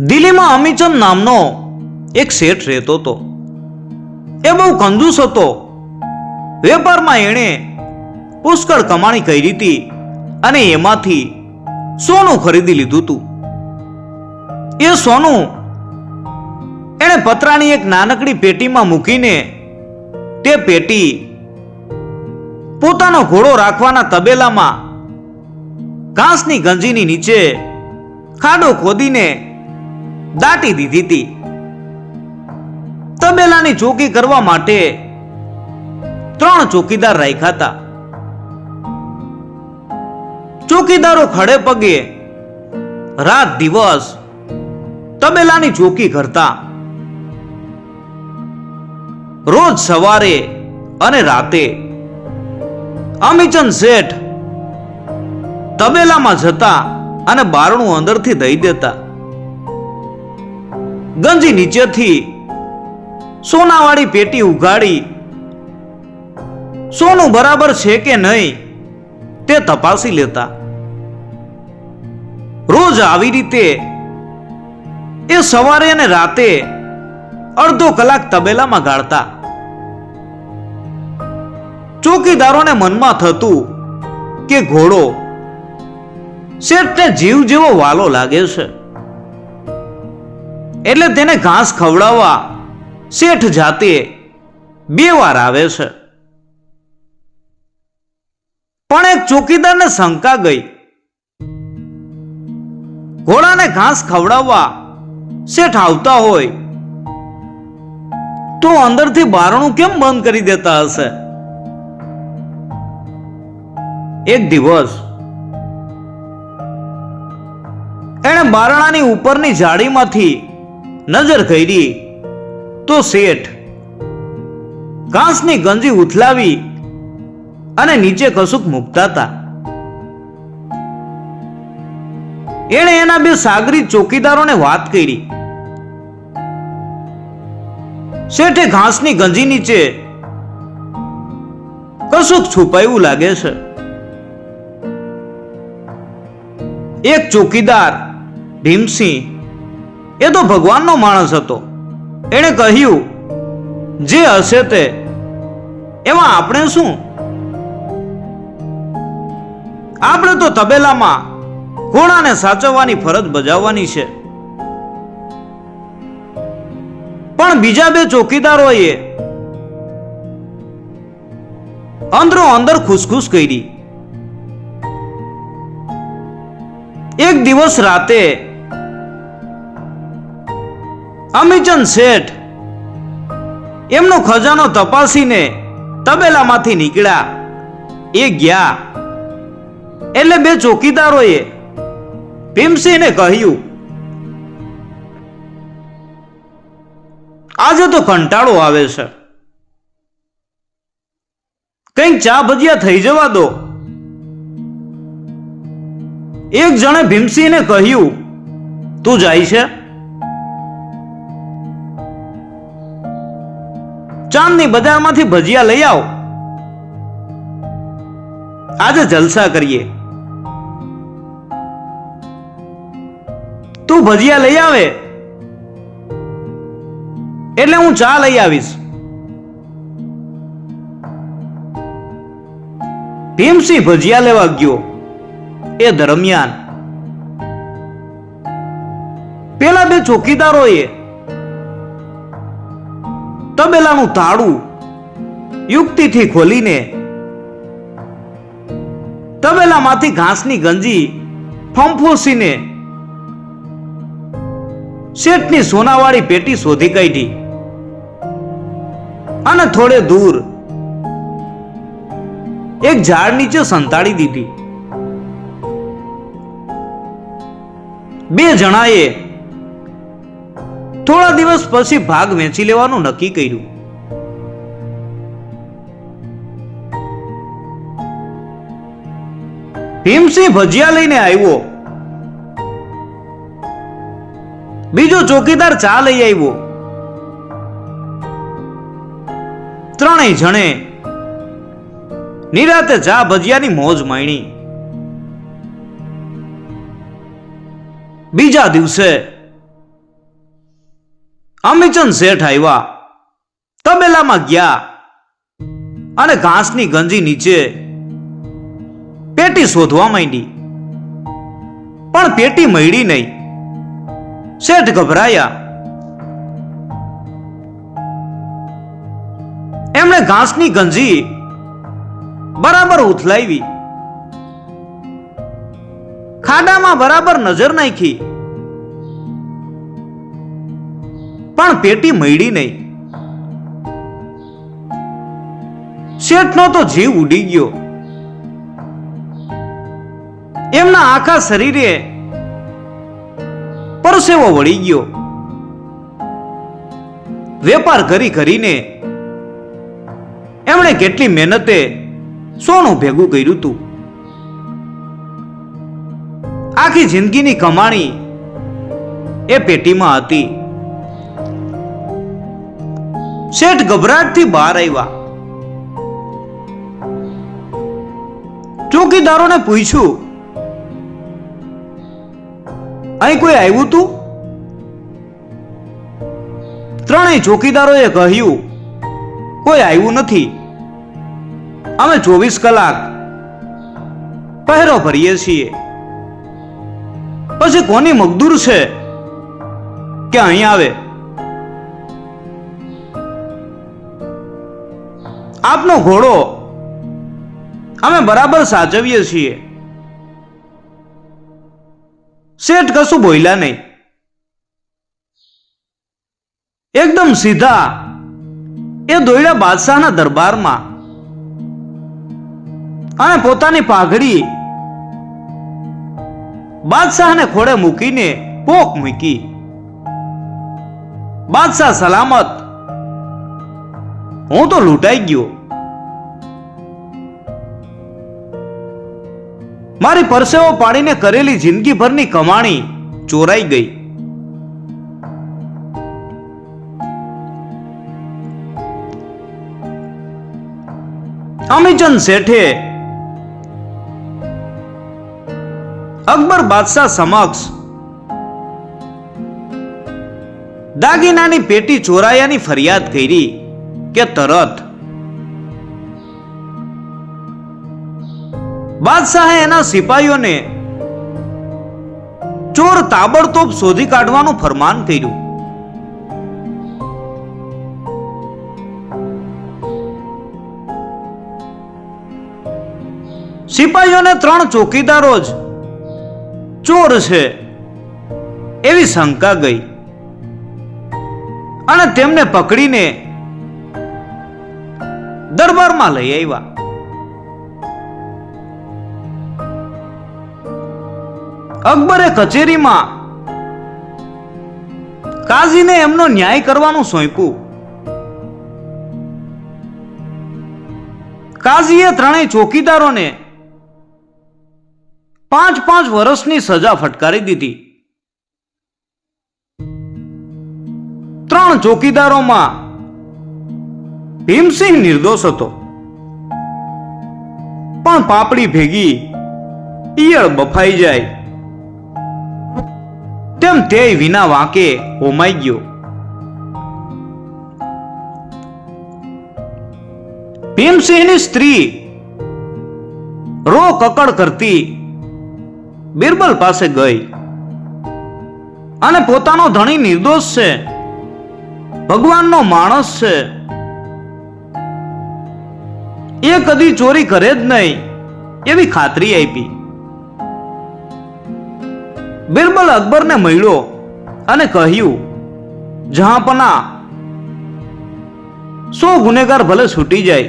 દિલ્હીમાં અમીચંદ નામનો એક શેઠ રહેતો હતો. એ બહુ કંજૂસ હતો. વેપારમાં એણે પુષ્કળ કમાણી કરી હતી અને એમાંથી સોનું ખરીદી લીધું હતું. એ સોનું એણે પતરાની એક નાનકડી પેટીમાં મૂકીને તે પેટી પોતાનો ઘોડો રાખવાના તબેલામાં ઘાસની ગંજીની નીચે ખાડો ખોદીને દાટી દીધી હતી તબેલાની ચોકી કરવા માટે ત્રણ ચોકીદાર રાખ્યા હતા. ચોકીદારો ખડે પગે રાત દિવસ તબેલાની ચોકી કરતા રોજ સવારે અને રાતે અમીચંદ શેઠ તબેલામાં જતા અને બારણું અંદરથી દઈ દેતા. ગંજી નીચેથી સોનાવાળી પેટી ઉઘાડી. સોનું બરાબર છે કે નહીં તે તપાસી લેતા. રોજ આવી રીતે એ સવારે અને રાતે અડધો કલાક તબેલામાં ગાળતા. ચોકીદારોને મનમાં થતું કે ઘોડો, શેઠને જીવ જેવો વાલો લાગે છે. એટલે તેને ઘાસ ખવડાવવા શેઠ જાતે બે વાર આવે છે. પણ એક ચોકીદારને શંકા ગઈ. ઘોડાને ઘાસ ખવડાવવા શેઠ આવતા હોય તો અંદરથી બારણું કેમ બંધ કરી દેતા હશે? એક દિવસ એણે બારણાની ઉપરની જાળીમાંથી નજર કરી તો શેઠ ઘાસની ગંજી ઉથલાવી અને નીચે કશુંક મૂકતા હતા. એણે એના બે સાગરી ચોકીદારોને વાત કરી. શેઠે ઘાસની ગંજી નીચે કશુંક છુપાયું લાગે છે. એક ચોકીદાર, ભીમસિંહ એ તો ભગવાનનો માણસ હતો. એણે કહ્યું, જે હશે તે. એમાં આપણે શું? આપણે તો તબેલામાં ઘોડાને સાચવવાની ફરજ બજાવવાની છે. પણ બીજા બે ચોકીદારોએ અંદરો અંદર ખુશખુશ કરી. એક દિવસ રાતે અમીચંદ શેઠ. એમનો ખજાનો તપાસીને તબેલામાંથી નીકળ્યા. એ ગયા. એટલે બે ચોકીદારોએ ભીમસિંહને કહ્યું, આજે તો કંટાળો આવે છે. કંઈક ચા ભજીયા થઈ જવા દો. એક જણે ભીમસિંહને કહ્યું, તું જાય છે? ચાંદની બજારમાંથી ભજીયા લઈ આવ. આજે જલસા કરીએ. તું ભજીયા લઈ આવે. એટલે હું ચા લઈ આવીશ. ભીમસિંહ ભજીયા લેવા ગયો. એ દરમિયાન. પેલા બે ચોકીદારોએ તબેલાનું તાળું યુક્તિથી ખોલીને તબેલામાંથી ઘાસની ગંજી ફંફોસીને શેઠની સોનાવાળી પેટી શોધી કાઢી અને થોડે દૂર એક ઝાડ નીચે સંતાડી દીધી. બે જણાએ થોડા દિવસ પછી ભાગ વેચી લેવાનું નક્કી કર્યું. ભીમસિંહ ભજીયા લઈને આવ્યો. બીજો ચોકીદાર ચા લઈ આવ્યો. ત્રણેય જણે નિરાતે ચા ભજીયાની મોજ માણી. બીજા દિવસે અમીચંદ શેઠ આવ્યા. તબેલામાં ગયા અને ઘાસની ગંજી નીચે પેટી શોધવા માંડી. પણ પેટી મળી નહીં. શેઠ ગભરાયા. એમણે ઘાસની ગંજી બરાબર ઉથલાવી. ખાડામાં બરાબર નજર નાખી. પણ પેટી મળી નહીં. શેઠનો તો જીવ ઉડી ગયો. એમના આખા શરીરે પરસેવો વળી ગયો. વેપાર કરી કરીને એમણે કેટલી મહેનતે સોનું ભેગું કર્યું હતું આખી જિંદગીની કમાણી એ પેટીમાં હતી. શેઠ ગભરાટથી બહાર આવ્યા. ચોકીદારોને પૂછ્યું, અહીં કોઈ આવ્યું તું? ત્રણેય ચોકીદારોએ કહ્યું, કોઈ આવ્યું નથી. અમે ચોવીસ કલાક પહેરો ભરીએ છીએ. પછી કોની મગદૂર છે કે અહીં આવે? આપનો ઘોડો અમે બરાબર સાચવીએ છીએ. શેઠ કશું બોલ્યા નહીં. એકદમ સીધા એ દોયડા બાદશાહના દરબારમાં અને પોતાની પાઘડી બાદશાહને ખોડે મૂકીને પોક મૂકી. બાદશાહ સલામત હું તો લૂંટાઈ ગયો. મારી પરસેવો પાડીને કરેલી જિંદગીભરની કમાણી ચોરાઈ ગઈ. અમીચંદ શેઠે અકબર બાદશાહ સમક્ષ દાગીનાની પેટી ચોરાયાની ફરિયાદ કરી. કે તરત. બાદશાહે એના સિપાહીઓને ચોર તાબડતોબ શોધી કાઢવાનું ફરમાન કર્યું. સિપાહીઓને ત્રણ ચોકીદારો જ ચોર છે એવી શંકા ગઈ. અને તેમને પકડીને દરબારમાં લઈ આવ્યા. અકબરે કચેરીમાં કાઝીને એમનો ન્યાય કરવાનું સોંપ્યું. કાઝીએ ત્રણેય ચોકીદારોને પાંચ પાંચ વર્ષની સજા ફટકારી દીધી. ત્રણ ચોકીદારોમાં ભીમસિંહ નિર્દોષ હતો. પણ પાપડી ભેગી ઈયળ બફાઈ જાય. તેમ તે વિના વાંકે હોમાઈ ગયો. ભીમસિંહની સ્ત્રી રો કકડ કરતી બિરબલ પાસે ગઈ. અને પોતાનો ધણી નિર્દોષ છે. ભગવાનનો માણસ છે. એ કદી ચોરી કરે જ નહીં. એવી ખાતરી આપી. બિરબલ અકબરને મળ્યો અને કહ્યું જહાંપના સો ગુનેગાર ભલે છૂટી જાય.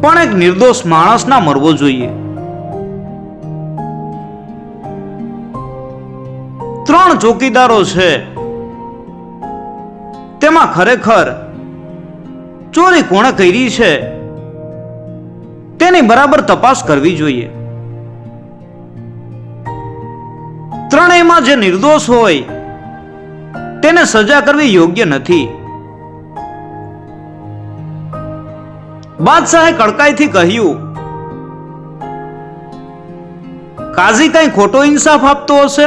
પણ એક નિર્દોષ માણસ ના મરવો જોઈએ. ત્રણ ચોકીદારો છે. તેમાં ખરેખર ચોરી કોણે કરી છે? તેની બરાબર તપાસ કરવી જોઈએ. ત્રણેયમાં જે નિર્દોષ હોય, તેને સજા કરવી યોગ્ય નથી. બાદશાહે કડકાઈથી કહ્યું, કાઝી કઈ ખોટો ઇન્સાફ આપતો હશે?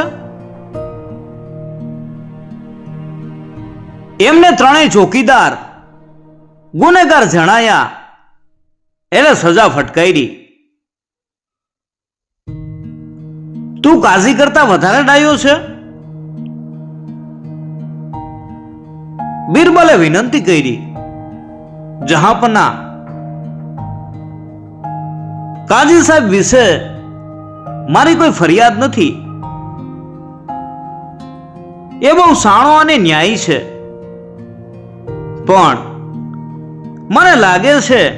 એમને ત્રણેય ચોકીદાર ગુનેગાર જણાયા. એને સજા ફટકારી તું કાઝી કરતા વધારે ડાયો છે? બિરબલે વિનંતી કરી. જહાપના. કાજી સાહેબ વિશે મારી કોઈ ફરિયાદ નથી. એ બહુ સાણો અને ન્યાયી છે. પણ મને લાગે છે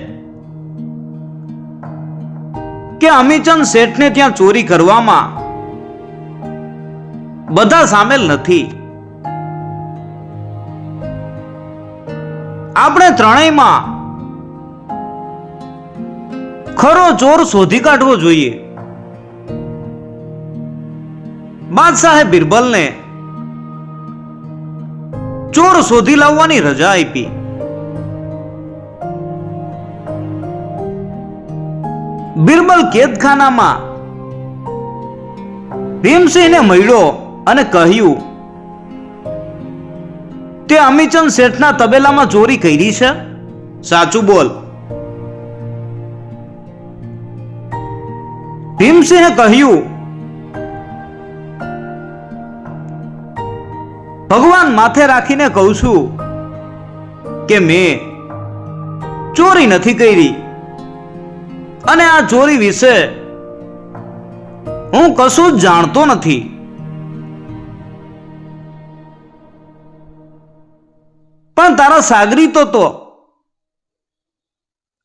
કે અમીચંદ શેઠને ત્યાં ચોરી કરવામાં બધા સામેલ નથી. આપણે ત્રણેયમાં ખરો ચોર શોધી કાઢવો જોઈએ. બાદશાહે બિરબલને ચોર શોધી લાવવાની રજા આપી. બિરબલ કેદખાનામાં. ભીમસિંહને મળ્યો અને કહ્યું, તે અમીચંદ શેઠના તબેલામાં ચોરી કરી છે? સાચું બોલ. ભીમસિંહે કહ્યું, ભગવાન માથે રાખીને કહું છું કે મેં ચોરી નથી કરી. અને આ ચોરી વિશે હું કશું જ જાણતો નથી. પણ તારા સાગરીતો તો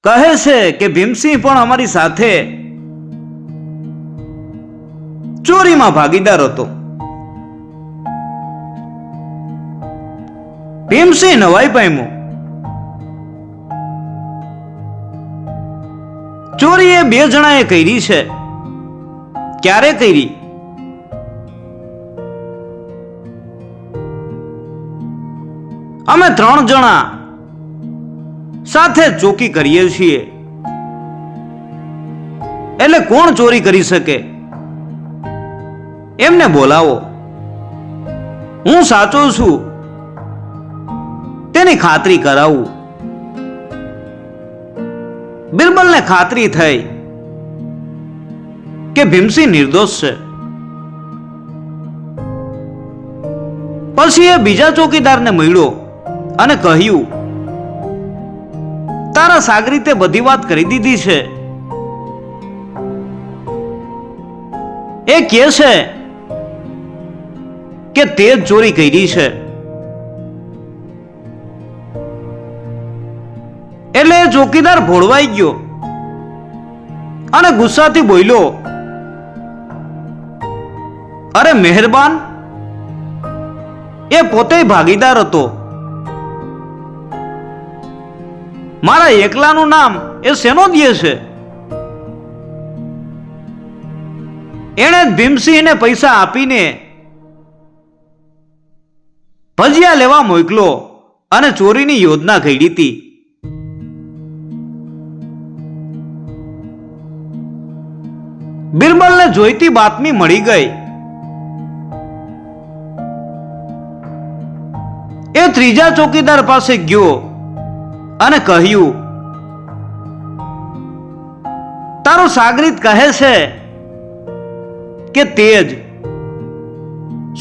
કહે છે કે ભીમસિંહ પણ અમારી સાથે ચોરીમાં ભાગીદાર હતો. ભીમસિંહ નવાઈ પામ્યો. ચોરી એ બે જણાએ કરી છે. ક્યારે કરી? અમે ત્રણ જણા સાથે ચોકી કરીએ છીએ. એટલે કોણ ચોરી કરી શકે? એમને બોલાવો. હું સાચો છું. તેની ખાતરી કરાવું. બિરબલને ખાતરી થઈ કે ભીમસિંહ નિર્દોષ છે. પછી એ બીજા ચોકીદારને મળ્યો અને કહ્યું, તારા સાગરીતે બધી વાત કરી દીધી છે. એ કે છે કે તે જ ચોરી કરી છે. ચોકીદાર ભોળવાઈ ગયો અને ગુસ્સાથી બોલ્યો, અરે મહેરબાન, એ પોતે ભાગીદાર હતો. મારા એકલાનું નામ એ શેનો દે છે? એણે ભીમસિંહને પૈસા આપીને ભજીયા લેવા મોકલો અને ચોરીની યોજના ઘડી હતી. બિરબલને જોઈતી બાતમી મળી ગઈ. એ ત્રીજા ચોકીદાર પાસે ગયો અને કહ્યું, તારો સાગરીત કહે છે કે તે જ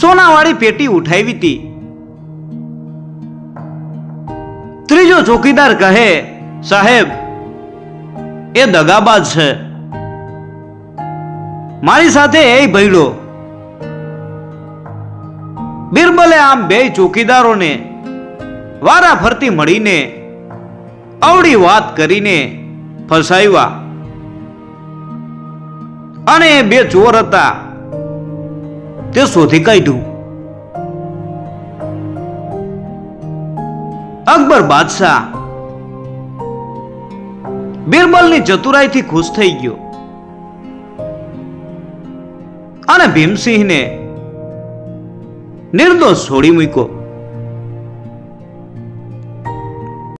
સોનાવાળી પેટી ઉઠાવી હતી. ત્રીજો ચોકીદાર કહે, સાહેબ, એ દગાબાજ છે. મારી સાથે એ ભયડો. બિરબલે આમ બે ચોકીદારોને વારા ફરતી મળીને અવળી વાત કરીને ફસાવ્યા. અને એ બે ચોર હતા તે શોધી કાઢ્યું. અકબર બાદશાહ બિરબલની ચતુરાઈથી ખુશ થઈ ગયો. અને ભીમસિંહને નિર્દોષ છોડી મૂક્યો.